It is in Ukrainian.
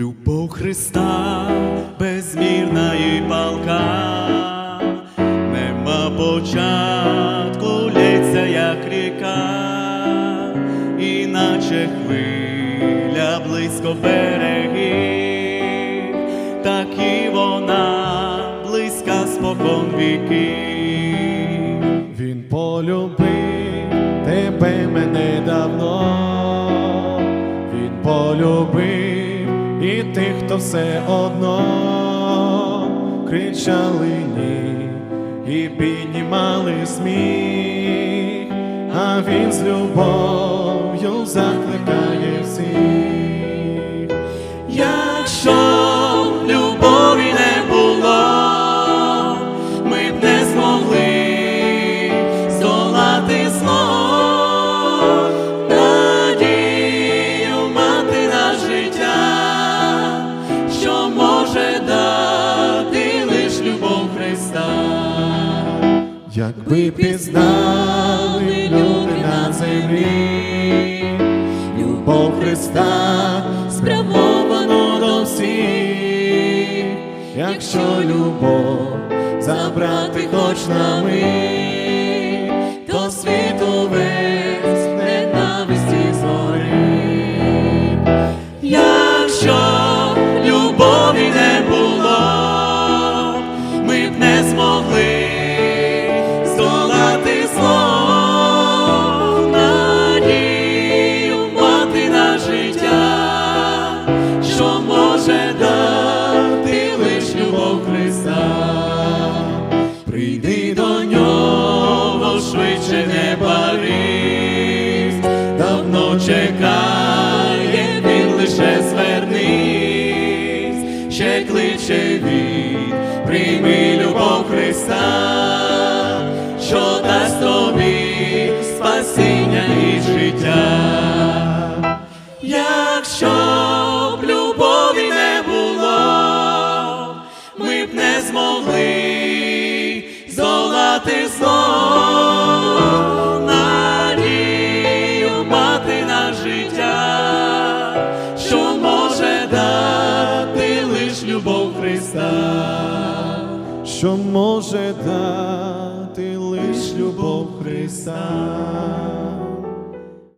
Любов Христа безмірна і палка, нема початку, лється, як ріка, іначе хвиля близько берегів, так і вона близька спокон віків. Він полюбив тебе мене давно, він полюбив і тих, хто все одно кричали ні і піднімали сміх, а він з любов'ю закликає Якби пізнали люди на землі, любов Христа спрямовано до всіх, якщо любов забрати хоч на мить, то світу весь ненависті згорить. Якщо може дати лиш любов Христа. Прийди до нього, швидше не барись, давно чекає, він лише звернись, ще кличе він, прийми любов Христа, здолати знов надію мати на життя, що може дати лиш любов Христа. що може дати лиш любов Христа.